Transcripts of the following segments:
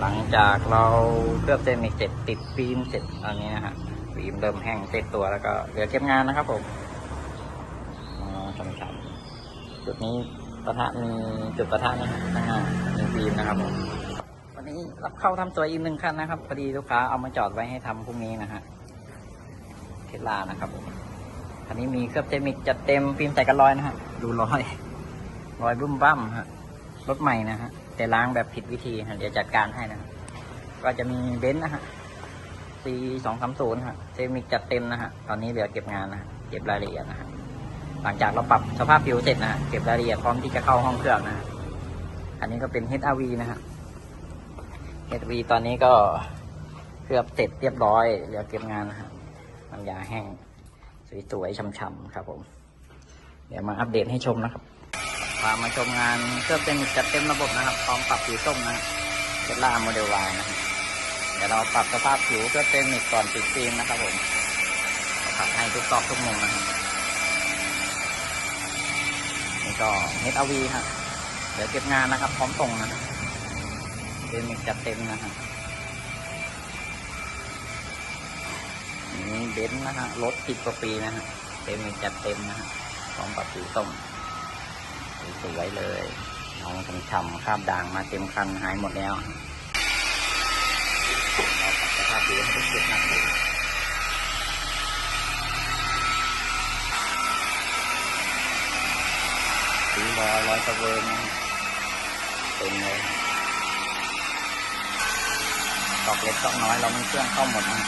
หลังจากเราเคลือบเซรามิกเสร็จติดฟิล์มเสร็จตอนนี้นะฮะฟิล์มเริ่มแห้งเสร็จตัวแล้วก็เหลือเก็บงานนะครับผมอ๋อชมชัจุดนี้ประทะมีจุดประทะนะฮะข้างหน้ามีฟิล์มนะครับผมวันนี้รับเข้าทำตัวอีกหนึ่งคันนะครับพอดีลูกค้าเอามาจอดไว้ให้ทำพรุ่งนี้นะฮะเทสลานะครับผมคันนี้มีเคลือบเซมิกจัดเต็มฟิล์มใส่กันรอยนะฮะดูรอยรอยบุ้มบั้มฮะรถใหม่นะฮะ แต่ล้างแบบผิดวิธีฮะเดี๋ยวจัดการให้นะ ก็จะมีเบนซ์นะฮะ C สองสามศูนย์ฮะเซมิกจัดเต็มนะฮะ ตอนนี้เหลือเก็บงานนะเก็บรายละเอียดนะฮะ หลังจากเราปรับสภาพผิวเสร็จนะเก็บรายละเอียดพร้อมที่จะเข้าห้องเครื่องนะฮะอันนี้ก็เป็น HRV นะฮะ HRV ตอนนี้ก็เคลือบเสร็จเรียบร้อย เหลือเก็บงานนะฮะน้ำยาแห้ง สวยๆช่ำๆครับผม เดี๋ยวมาอัปเดตให้ชมนะครับ พามาชมงานเครื่องเป็นจัดเต็มระบบนะครับพร้อมปรับผิวส้มนะเทสลาโมเดลวนะฮะเดี๋ยวเราปรับสภาพผิวเพื่อเป็นมิกก่อนติดฟิล์มนะครับผมปรับให้ทุกซอกทุกมุมนะครับนี่ก็เฮดอาวีฮะเดี๋ยวเก็บงานนะครับ พร้อมส่งนะเป็นมิกจัดเต็มนะฮะนี่เบนซ์นะฮะรถติดกว่าปีนะฮะเป็นมิกจัดเต็มนะฮะพร้อมปรับผิวส้ม สวยเลยน้องฉ่ำๆคราบด่างมาเต็มคันหายหมดแล้วเราปรับสภาพผิวให้ทุกจุดนะสีรอยรอยตะเวนเต็มเลยตอกเล็กตอกน้อยเราไม่เครื่องเข้าหมดนะ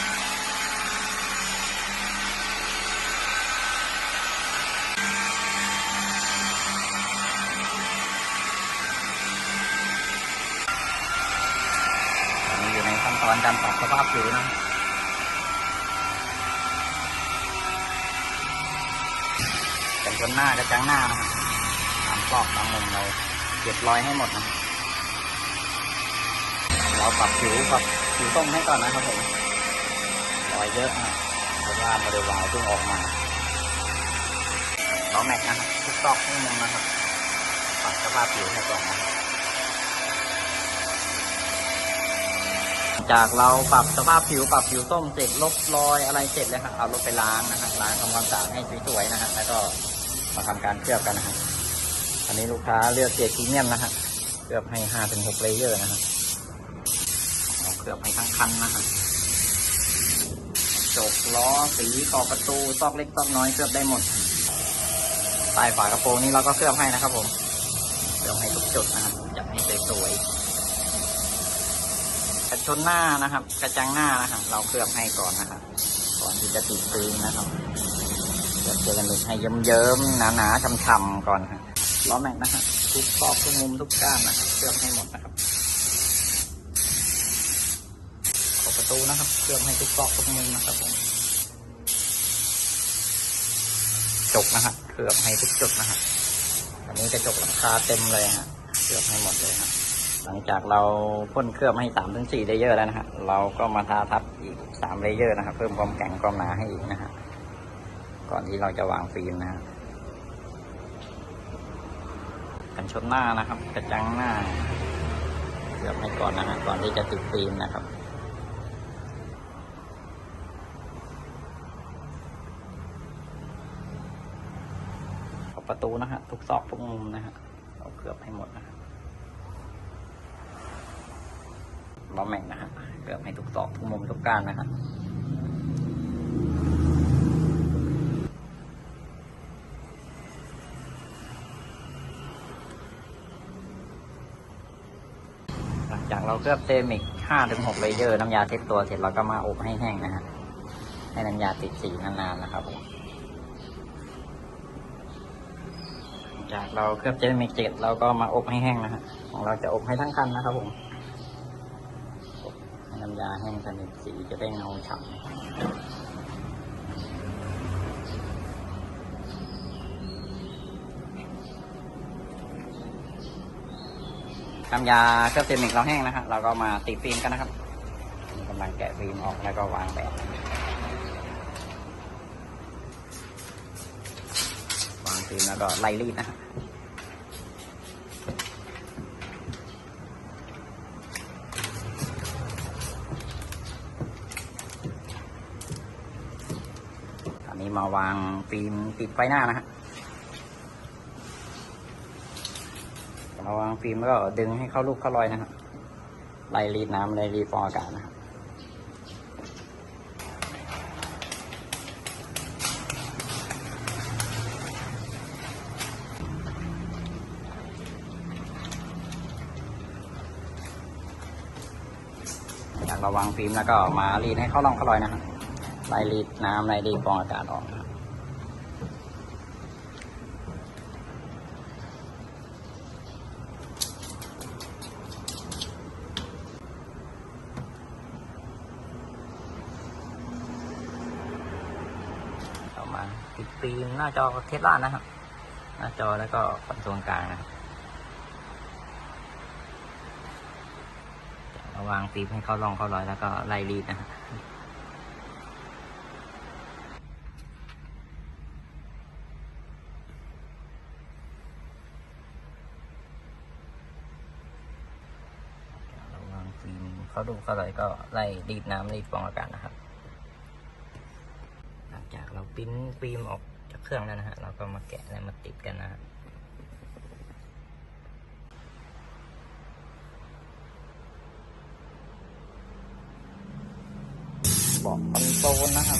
ตอนนี้ อยู่ในการปรับสภาพผิวนะกันชนหน้ากระจังหน้านะครับตามกรอบตามมุมเราเก็บรอยให้หมดนะเราปรับผิวปรับผิวส้มให้ก่อนนะครับผมรอยเยอะนะเพราะว่าโมเดลวาวเพิ่งออกมาล้อแม็กนะครับทุกซอกทุกมุมนะครับปรับสภาพผิวให้ก่อนนะครับ จากเราปรับสภาพผิวปรับผิวส้มเสร็จลบรอยอะไรเสร็จแล้วครับเอารถไปล้างนะฮะล้างทำความสะอาดให้สวยๆนะฮะแล้วก็มาทำการเคลือบกันนะฮะอันนี้ลูกค้าเลือกเกรดพรีเมียมนะฮะเคลือบให้ห้าถึงหกเลเยอร์นะฮะเราเคลือบให้ทั้งคันนะฮะจกล้อสีขอบประตูซอกเล็กซอกน้อยเคลือบได้หมดใต้ฝากระโปรงนี้เราก็เคลือบให้นะครับผมเคลือบให้ทุกจุดนะครับจัดให้สวยๆ กระชนหน้านะครับ กระจังหน้านะครับ เราเคลือบให้ก่อนนะครับ ก่อนที่จะติดฟิล์มนะครับเคลือบเซรามิกให้เยิ้มๆหนาๆช่ำๆก่อนครับล้อแม็กนะฮะทุกซอกทุกมุมทุกด้านนะครับเคลือบให้หมดนะครับขอบประตูนะครับเคลือบให้ทุกซอกทุกมุมนะครับผมจกนะฮะเคลือบให้ทุกจุดนะฮะอันนี้กระจกหลังคาเต็มเลยฮะเคลือบให้หมดเลยครับ หลังจากเราพ่นเคลือบให้สามถึงสี่เลเยอร์แล้วนะฮะเราก็มาทาทับอีกสามเลเยอร์นะครับเพิ่มความแข็งความหนาให้อีกนะฮะก่อนที่เราจะวางฟิล์มนะฮะกันชนหน้านะครับ กระจังหน้าเคลือบให้ก่อนนะฮะก่อนที่จะติดฟิล์มนะครับขอบประตูนะฮะทุกซอกทุกมุมนะฮะเราเคลือบให้หมดนะฮะ ล้อแม็กนะฮะเกือบให้ทุกซอกทุกมุมทุกกานนะฮะหลังจากเราเคลือบเซมิก5ถึง6เลเยอร์น้ำยาเซ็ตตัวเสร็จเราก็มาอบให้แห้งนะฮะให้น้ำยาติดสีนานๆนะครับผมจากเราเคลือบเซรามิกเสร็จเราก็มาอบให้แห้งนะฮะของเราจะอบให้ทั้งคันนะครับผม น้ำยาแห้งสนิทสีจะได้เงาฉ่ำน้ำยาเคลือบเซมิกเราแห้งนะฮะเราก็มาติดฟิล์มกันนะครับกำลังแกะฟิล์มออกแล้วก็วางแบบวางฟิล์มแล้วก็ไล่รีดนะฮะ มาวางฟิล์มติดไฟหน้านะฮะมาวางฟิล์มแล้วก็ดึงให้เข้ารูปเข้ารอยนะครับไล่รีดน้ำไล่รีดฟองอากาศนะครับจากราวางฟิล์มแล้วก็มารีดให้เข้าร่องเข้ารอยนะครับ ไล่รีดน้ำไล่รีดฟองอากาศออกนะครับต่อมาติดฟิล์มหน้าจอเทสลานะครับ หน้าจอแล้วก็คอนโซลกลางนะครับระวางฟิล์มให้เข้าร่องเข้ารอยแล้วก็ไล่รีดนะครับระวางฟิล์ม เข้ารูเข้ารอยก็ไล่รีดน้ำรีดฟองอากาศนะครับ หลังจากเราปิ้นฟิล์มออกจากเครื่องแล้วนะฮะเราก็มาแกะและมาติดกันนะฮะบอกคอนโซลนะครับ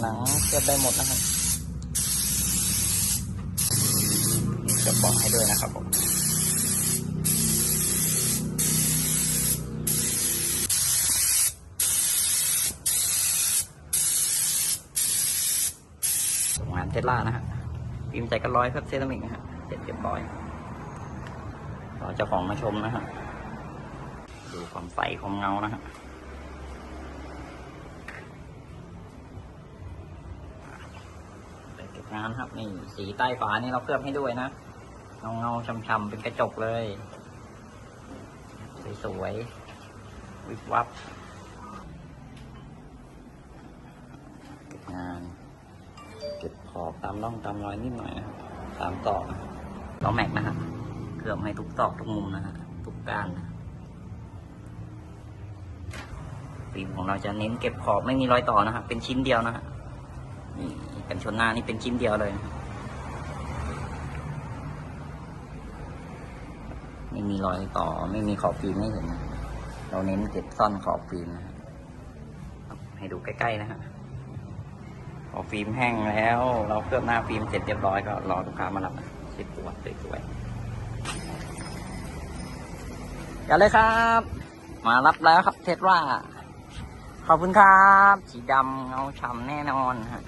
หนังเก็บได้หมดนะครับจะบอกให้ด้วยนะครับผมงานเทส ล่านะฮะพิมพ์ใจกันร้อยครับเซรามิกนะฮะเสร็จเรียบร้อยรอเจ้าของมาชมนะฮะดูความใสของเงานะฮะเก็บงานครับนี่สีใต้ฝานี่เราเคลือบให้ด้วยนะเงาเงาช้ำๆเป็นกระจกเลย สวยๆวิบวับเก็บงาน อบตามร่องตามรอยนิดหน่อยนะครับตามตอกนะครับล้อแม็กนะฮะเคลือบให้ทุกตอกทุกมุมนะฮะทุกก้านนะฟิล์มของเราจะเน้นเก็บขอบไม่มีรอยต่อนะครับเป็นชิ้นเดียวนะฮะนี่กันชนหน้านี่เป็นชิ้นเดียวเลยนะไม่มีรอยต่อไม่มีขอบฟิล์มให้เห็นนะเราเน้นเก็บซ่อนขอบฟิล์มนะครับให้ดูใกล้ๆนะฮะพ อฟิล์มแห้งแล้ว เราเคลือบหน้าฟิล์มเสร็จเรียบร้อยก็รอลูกค้ามารับสิบตัวสวยๆกันเลยครับ มารับแล้วครับเทสว่า ขอบคุณครับ สีดำเงาฉ่ำแน่นอนฮะ